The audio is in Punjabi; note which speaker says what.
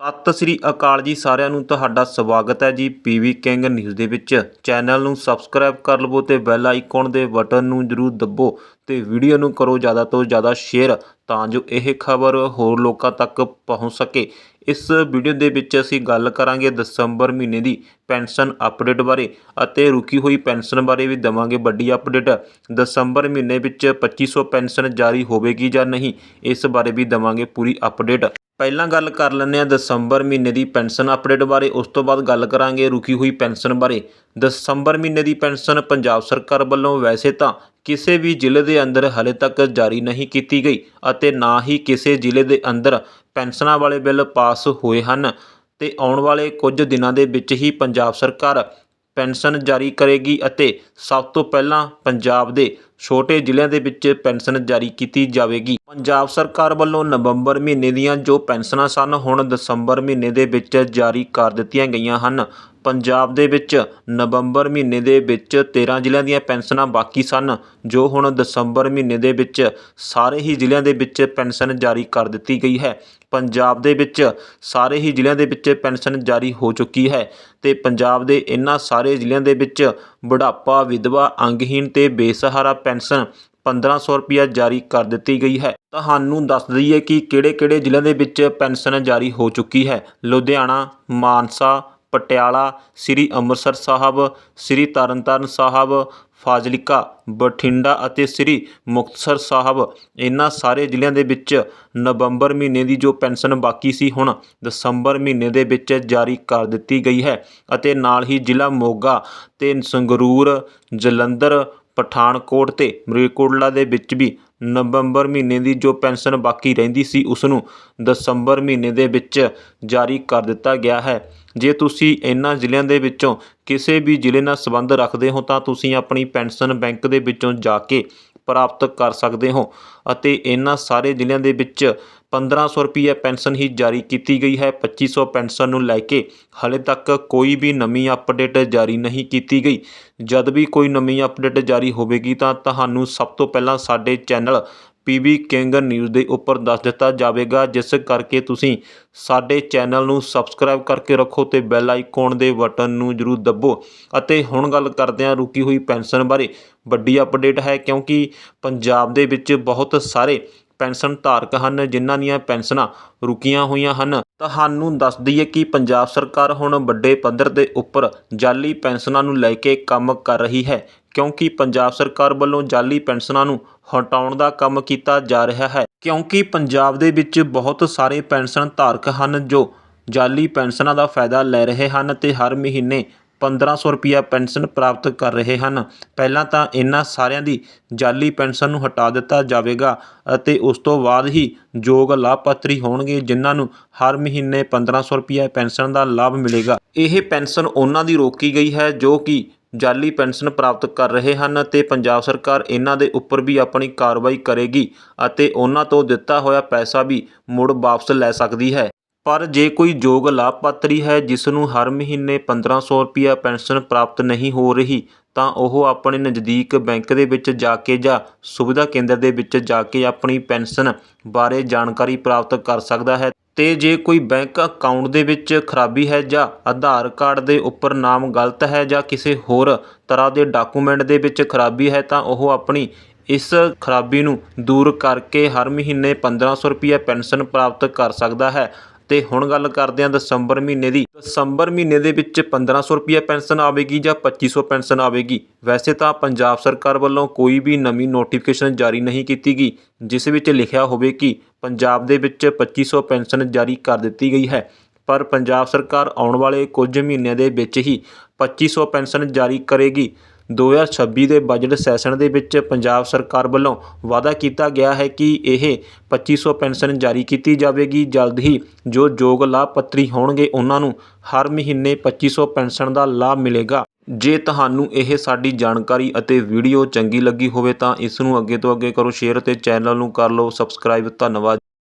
Speaker 1: ਸਤਿ ਸ੍ਰੀ ਅਕਾਲ ਜੀ ਸਾਰਿਆਂ ਨੂੰ, ਤੁਹਾਡਾ ਸਵਾਗਤ ਹੈ ਜੀ ਪੀਵੀ ਕਿੰਗ ਨਿਊਜ਼ ਦੇ ਵਿੱਚ। ਚੈਨਲ ਨੂੰ ਸਬਸਕ੍ਰਾਈਬ ਕਰ ਲਵੋ ਤੇ ਬੈਲ ਆਈਕਨ ਦੇ ਬਟਨ ਨੂੰ ਜਰੂਰ ਦੱਬੋ ਤੇ ਵੀਡੀਓ ਨੂੰ ਕਰੋ ਜ਼ਿਆਦਾ ਤੋਂ ਜ਼ਿਆਦਾ ਸ਼ੇਅਰ ਤਾਂ ਜੋ ਇਹ ਖਬਰ ਹੋਰ ਲੋਕਾਂ ਤੱਕ ਪਹੁੰਚ ਸਕੇ। ਇਸ ਵੀਡੀਓ ਦੇ ਵਿੱਚ ਅਸੀਂ ਗੱਲ ਕਰਾਂਗੇ ਦਸੰਬਰ ਮਹੀਨੇ ਦੀ ਪੈਨਸ਼ਨ ਅਪਡੇਟ ਬਾਰੇ ਅਤੇ ਰੁਕੀ ਹੋਈ ਪੈਨਸ਼ਨ ਬਾਰੇ ਵੀ ਦਵਾਂਗੇ ਵੱਡੀ ਅਪਡੇਟ। ਦਸੰਬਰ ਮਹੀਨੇ ਵਿੱਚ 2500 ਪੈਨਸ਼ਨ ਜਾਰੀ ਹੋਵੇਗੀ ਜਾਂ ਨਹੀਂ, ਇਸ ਬਾਰੇ ਵੀ ਦਵਾਂਗੇ ਪੂਰੀ ਅਪਡੇਟ। ਪਹਿਲਾਂ ਗੱਲ ਕਰ ਲੈਂਦੇ ਹਾਂ ਦਸੰਬਰ ਮਹੀਨੇ ਦੀ ਪੈਨਸ਼ਨ ਅਪਡੇਟ ਬਾਰੇ, ਉਸ ਤੋਂ ਬਾਅਦ ਗੱਲ ਕਰਾਂਗੇ ਰੁਕੀ ਹੋਈ ਪੈਨਸ਼ਨ ਬਾਰੇ। ਦਸੰਬਰ ਮਹੀਨੇ ਦੀ ਪੈਨਸ਼ਨ ਪੰਜਾਬ ਸਰਕਾਰ ਵੱਲੋਂ ਵੈਸੇ ਤਾਂ ਕਿਸੇ ਵੀ ਜ਼ਿਲ੍ਹੇ ਦੇ ਅੰਦਰ ਹਲੇ ਤੱਕ ਜਾਰੀ ਨਹੀਂ ਕੀਤੀ ਗਈ ਅਤੇ ਨਾ ਹੀ ਕਿਸੇ ਜ਼ਿਲ੍ਹੇ ਦੇ ਅੰਦਰ ਪੈਨਸ਼ਨਾਂ ਵਾਲੇ ਬਿੱਲ ਪਾਸ ਹੋਏ ਹਨ। ਤੇ ਆਉਣ ਵਾਲੇ ਕੁਝ ਦਿਨਾਂ ਦੇ ਵਿੱਚ ਹੀ ਪੰਜਾਬ ਸਰਕਾਰ ਪੈਨਸ਼ਨ ਜਾਰੀ ਕਰੇਗੀ ਅਤੇ ਸਭ ਤੋਂ ਪਹਿਲਾਂ ਪੰਜਾਬ ਦੇ ਛੋਟੇ ਜ਼ਿਲ੍ਹਿਆਂ ਦੇ ਵਿੱਚ ਪੈਨਸ਼ਨ ਜਾਰੀ ਕੀਤੀ ਜਾਵੇਗੀ। ਪੰਜਾਬ ਸਰਕਾਰ ਵੱਲੋਂ ਨਵੰਬਰ ਮਹੀਨੇ ਦੀਆਂ ਜੋ ਪੈਨਸ਼ਨਾਂ ਸਨ, ਹੁਣ ਦਸੰਬਰ ਮਹੀਨੇ ਦੇ ਵਿੱਚ ਜਾਰੀ ਕਰ ਦਿੱਤੀਆਂ ਗਈਆਂ ਹਨ। ਪੰਜਾਬ ਦੇ ਵਿੱਚ ਨਵੰਬਰ ਮਹੀਨੇ ਦੇ ਵਿੱਚ 13 ਜ਼ਿਲ੍ਹਿਆਂ ਦੀਆਂ ਪੈਨਸ਼ਨਾਂ ਬਾਕੀ ਸਨ, ਜੋ ਹੁਣ ਦਸੰਬਰ ਮਹੀਨੇ ਦੇ ਵਿੱਚ ਸਾਰੇ ਹੀ ਜ਼ਿਲ੍ਹਿਆਂ ਦੇ ਵਿੱਚ ਪੈਨਸ਼ਨ ਜਾਰੀ ਕਰ ਦਿੱਤੀ ਗਈ ਹੈ। ਪੰਜਾਬ ਦੇ ਵਿੱਚ ਸਾਰੇ ਹੀ ਜ਼ਿਲ੍ਹਿਆਂ ਦੇ ਵਿੱਚ ਪੈਨਸ਼ਨ ਜਾਰੀ ਹੋ ਚੁੱਕੀ ਹੈ ਤੇ ਪੰਜਾਬ ਦੇ ਇਹਨਾਂ ਸਾਰੇ ਜ਼ਿਲ੍ਹਿਆਂ ਦੇ ਵਿੱਚ ਬੁਢਾਪਾ ਵਿਧਵਾ ਅੰਗਹੀਣ ਤੇ ਬੇਸਹਾਰਾ ਪੈਨਸ਼ਨ 1500 ਰੁਪਇਆ ਜਾਰੀ ਕਰ ਦਿੱਤੀ ਗਈ ਹੈ। ਤੁਹਾਨੂੰ ਦੱਸ ਦਈਏ ਕਿ ਕਿਹੜੇ-ਕਿਹੜੇ ਜ਼ਿਲ੍ਹਿਆਂ ਦੇ ਵਿੱਚ ਪੈਨਸ਼ਨ ਜਾਰੀ ਹੋ ਚੁੱਕੀ ਹੈ? ਲੁਧਿਆਣਾ, ਮਾਨਸਾ, ਪਟਿਆਲਾ, ਸ੍ਰੀ ਅੰਮ੍ਰਿਤਸਰ ਸਾਹਿਬ, ਸ੍ਰੀ ਤਰਨਤਾਰਨ ਸਾਹਿਬ ਫਾਜ਼ਿਲਕਾ, ਬਠਿੰਡਾ ਅਤੇ ਸ੍ਰੀ ਮੁਕਤਸਰ ਸਾਹਿਬ। ਇਹਨਾਂ ਸਾਰੇ ਜ਼ਿਲ੍ਹਿਆਂ ਦੇ ਵਿੱਚ ਨਵੰਬਰ ਮਹੀਨੇ ਦੀ ਜੋ ਪੈਨਸ਼ਨ ਬਾਕੀ ਸੀ, ਹੁਣ ਦਸੰਬਰ ਮਹੀਨੇ ਦੇ ਵਿੱਚ ਜਾਰੀ ਕਰ ਦਿੱਤੀ ਗਈ ਹੈ ਅਤੇ ਨਾਲ ਹੀ ਜ਼ਿਲ੍ਹਾ ਮੋਗਾ ਅਤੇ ਸੰਗਰੂਰ, ਜਲੰਧਰ, ਪਠਾਨਕੋਟ ਅਤੇ ਮਰੀਕੋਟਲਾ ਦੇ ਵਿੱਚ ਵੀ ਨਵੰਬਰ ਮਹੀਨੇ ਦੀ ਜੋ ਪੈਨਸ਼ਨ ਬਾਕੀ ਰਹਿੰਦੀ ਸੀ ਉਸ ਨੂੰ ਦਸੰਬਰ ਮਹੀਨੇ ਦੇ ਵਿੱਚ ਜਾਰੀ ਕਰ ਦਿੱਤਾ ਗਿਆ ਹੈ। ਜੇ ਤੁਸੀਂ ਇਹਨਾਂ ਜ਼ਿਲ੍ਹਿਆਂ ਦੇ ਵਿੱਚੋਂ ਕਿਸੇ ਵੀ ਜ਼ਿਲ੍ਹੇ ਨਾਲ ਸੰਬੰਧ ਰੱਖਦੇ ਹੋ, ਤਾਂ ਤੁਸੀਂ ਆਪਣੀ ਪੈਨਸ਼ਨ ਬੈਂਕ ਦੇ ਵਿੱਚੋਂ ਜਾ ਕੇ ਪ੍ਰਾਪਤ ਕਰ ਸਕਦੇ ਹੋ ਅਤੇ ਇਹਨਾਂ ਸਾਰੇ ਜ਼ਿਲ੍ਹਿਆਂ ਦੇ ਵਿੱਚ 1500 ਰੁਪਏ ਪੈਨਸ਼ਨ ਹੀ ਜਾਰੀ ਕੀਤੀ ਗਈ ਹੈ। 2500 ਪੈਨਸ਼ਨ ਨੂੰ ਲੈ ਕੇ ਹਾਲੇ ਤੱਕ ਕੋਈ ਵੀ ਨਵੀਂ ਅਪਡੇਟ ਜਾਰੀ ਨਹੀਂ ਕੀਤੀ ਗਈ। ਜਦ ਵੀ ਕੋਈ ਨਵੀਂ ਅਪਡੇਟ ਜਾਰੀ ਹੋਵੇਗੀ ਤਾਂ ਤੁਹਾਨੂੰ ਸਭ ਤੋਂ ਪਹਿਲਾਂ ਸਾਡੇ ਚੈਨਲ ਪੀਬੀ ਕਿੰਗ ਨਿਊਜ਼ ਦੇ ਉੱਪਰ ਦੱਸ ਦਿੱਤਾ ਜਾਵੇਗਾ, ਜਿਸ ਕਰਕੇ ਤੁਸੀਂ ਸਾਡੇ ਚੈਨਲ ਨੂੰ ਸਬਸਕ੍ਰਾਈਬ ਕਰਕੇ ਰੱਖੋ ਤੇ ਬੈਲ ਆਈਕਨ ਦੇ ਬਟਨ ਨੂੰ ਜਰੂਰ ਦੱਬੋ। ਅਤੇ ਹੁਣ ਗੱਲ ਕਰਦੇ ਹਾਂ ਰੁਕੀ ਹੋਈ ਪੈਨਸ਼ਨ ਬਾਰੇ। ਵੱਡੀ ਅਪਡੇਟ ਹੈ ਕਿਉਂਕਿ ਪੰਜਾਬ ਦੇ ਵਿੱਚ ਬਹੁਤ ਸਾਰੇ ਪੈਨਸ਼ਨ ਧਾਰਕ ਹਨ, ਜਿਨ੍ਹਾਂ ਦੀਆਂ ਪੈਨਸ਼ਨਾਂ ਰੁਕੀਆਂ ਹੋਈਆਂ ਹਨ। ਤੁਹਾਨੂੰ ਦੱਸ ਦਈਏ ਕਿ ਪੰਜਾਬ ਸਰਕਾਰ ਹੁਣ ਵੱਡੇ ਪੱਧਰ ਦੇ ਉੱਪਰ ਜਾਲੀ ਪੈਨਸ਼ਨਾਂ ਨੂੰ ਲੈ ਕੇ ਕੰਮ ਕਰ ਰਹੀ ਹੈ। ਕਿਉਂਕਿ ਪੰਜਾਬ ਸਰਕਾਰ ਵੱਲੋਂ ਜਾਅਲੀ ਪੈਨਸ਼ਨਾਂ ਨੂੰ ਹਟਾਉਣ ਦਾ ਕੰਮ ਕੀਤਾ ਜਾ ਰਿਹਾ ਹੈ। ਕਿਉਂਕਿ ਪੰਜਾਬ ਦੇ ਵਿੱਚ ਬਹੁਤ ਸਾਰੇ ਪੈਨਸ਼ਨ ਧਾਰਕ ਹਨ ਜੋ ਜਾਅਲੀ ਪੈਨਸ਼ਨਾਂ ਦਾ ਫਾਇਦਾ ਲੈ ਰਹੇ ਹਨ ਅਤੇ ਹਰ ਮਹੀਨੇ 1500 ਰੁਪਿਆ ਪੈਨਸ਼ਨ ਪ੍ਰਾਪਤ ਕਰ ਰਹੇ ਹਨ। ਪਹਿਲਾਂ ਤਾਂ ਇਹਨਾਂ ਸਾਰਿਆਂ ਦੀ ਜਾਅਲੀ ਪੈਨਸ਼ਨ ਨੂੰ ਹਟਾ ਦਿੱਤਾ ਜਾਵੇਗਾ ਅਤੇ ਉਸ ਤੋਂ ਬਾਅਦ ਹੀ ਯੋਗ ਲਾਭਪਾਤਰੀ ਹੋਣਗੇ ਜਿਨ੍ਹਾਂ ਨੂੰ ਹਰ ਮਹੀਨੇ 1500 ਰੁਪਿਆ ਪੈਨਸ਼ਨ ਦਾ ਲਾਭ ਮਿਲੇਗਾ। ਇਹ ਪੈਨਸ਼ਨ ਉਹਨਾਂ ਦੀ ਰੋਕੀ ਗਈ ਹੈ ਜੋ ਕਿ ਜਾਅਲੀ ਪੈਨਸ਼ਨ ਪ੍ਰਾਪਤ ਕਰ ਰਹੇ ਹਨ ਅਤੇ ਪੰਜਾਬ ਸਰਕਾਰ ਇਹਨਾਂ ਦੇ ਉੱਪਰ ਵੀ ਆਪਣੀ ਕਾਰਵਾਈ ਕਰੇਗੀ ਅਤੇ ਉਹਨਾਂ ਤੋਂ ਦਿੱਤਾ ਹੋਇਆ ਪੈਸਾ ਵੀ ਮੁੜ ਵਾਪਸ ਲੈ ਸਕਦੀ ਹੈ। ਪਰ ਜੇ ਕੋਈ ਯੋਗ ਲਾਭਪਾਤਰੀ ਹੈ ਜਿਸ ਨੂੰ ਹਰ ਮਹੀਨੇ 1500 ਰੁਪਿਆ ਪੈਨਸ਼ਨ ਪ੍ਰਾਪਤ ਨਹੀਂ ਹੋ ਰਹੀ, ਤਾਂ ਉਹ ਆਪਣੇ ਨਜ਼ਦੀਕ ਬੈਂਕ ਦੇ ਵਿੱਚ ਜਾ ਕੇ ਜਾਂ ਸੁਵਿਧਾ ਕੇਂਦਰ ਦੇ ਵਿੱਚ ਜਾ ਕੇ ਆਪਣੀ ਪੈਨਸ਼ਨ ਬਾਰੇ ਜਾਣਕਾਰੀ ਪ੍ਰਾਪਤ ਕਰ ਸਕਦਾ ਹੈ ਅਤੇ ਜੇ ਕੋਈ ਬੈਂਕ ਅਕਾਊਂਟ ਦੇ ਵਿੱਚ ਖਰਾਬੀ ਹੈ ਜਾਂ ਆਧਾਰ ਕਾਰਡ ਦੇ ਉੱਪਰ ਨਾਮ ਗਲਤ ਹੈ ਜਾਂ ਕਿਸੇ ਹੋਰ ਤਰ੍ਹਾਂ ਦੇ ਡਾਕੂਮੈਂਟ ਦੇ ਵਿੱਚ ਖਰਾਬੀ ਹੈ, ਤਾਂ ਉਹ ਆਪਣੀ ਇਸ ਖਰਾਬੀ ਨੂੰ ਦੂਰ ਕਰਕੇ ਹਰ ਮਹੀਨੇ ਪੰਦਰਾਂ ਸੌ ਰੁਪਈਆ ਪੈਨਸ਼ਨ ਪ੍ਰਾਪਤ ਕਰ ਸਕਦਾ ਹੈ। ਤੇ ਹੁਣ ਗੱਲ ਕਰਦੇ ਹਾਂ ਦਸੰਬਰ ਮਹੀਨੇ ਦੀ। ਦਸੰਬਰ ਮਹੀਨੇ ਦੇ ਵਿੱਚ 1500 ਰੁਪਏ ਪੈਨਸ਼ਨ ਆਵੇਗੀ ਜਾਂ 2500 ਪੈਨਸ਼ਨ ਆਵੇਗੀ। ਵੈਸੇ ਤਾਂ ਪੰਜਾਬ ਸਰਕਾਰ ਵੱਲੋਂ ਕੋਈ ਵੀ ਨਵੀਂ ਨੋਟੀਫਿਕੇਸ਼ਨ ਜਾਰੀ ਨਹੀਂ ਕੀਤੀ ਗਈ, ਜਿਸ ਵਿੱਚ ਲਿਖਿਆ ਹੋਵੇ ਕਿ ਪੰਜਾਬ ਦੇ ਵਿੱਚ 2500 ਪੈਨਸ਼ਨ ਜਾਰੀ ਕਰ ਦਿੱਤੀ ਗਈ ਹੈ। ਪਰ ਪੰਜਾਬ ਸਰਕਾਰ ਆਉਣ ਵਾਲੇ ਕੁਝ ਮਹੀਨਿਆਂ ਦੇ ਵਿੱਚ ਹੀ 2500 ਪੈਨਸ਼ਨ ਜਾਰੀ ਕਰੇਗੀ। 2026 ਦੇ ਬਜਟ ਸੈਸ਼ਨ ਦੇ ਵਿੱਚ ਪੰਜਾਬ ਸਰਕਾਰ ਵੱਲੋਂ ਵਾਅਦਾ ਕੀਤਾ ਗਿਆ ਹੈ ਕਿ ਇਹ ਪੱਚੀ ਸੌ ਪੈਨਸ਼ਨ ਜਾਰੀ ਕੀਤੀ ਜਾਵੇਗੀ। ਜਲਦ ਹੀ ਜੋ ਯੋਗ ਲਾਭਪਾਤਰੀ ਹੋਣਗੇ, ਉਹਨਾਂ ਨੂੰ ਹਰ ਮਹੀਨੇ ਪੱਚੀ ਸੌ ਪੈਨਸ਼ਨ ਦਾ ਲਾਭ ਮਿਲੇਗਾ। ਜੇ ਤੁਹਾਨੂੰ ਇਹ ਸਾਡੀ ਜਾਣਕਾਰੀ ਅਤੇ ਵੀਡੀਓ ਚੰਗੀ ਲੱਗੀ ਹੋਵੇ ਤਾਂ ਇਸ ਨੂੰ ਅੱਗੇ ਤੋਂ ਅੱਗੇ ਕਰੋ ਸ਼ੇਅਰ ਅਤੇ ਚੈਨਲ ਨੂੰ ਕਰ ਲਓ ਸਬਸਕ੍ਰਾਈਬ। ਧੰਨਵਾਦ।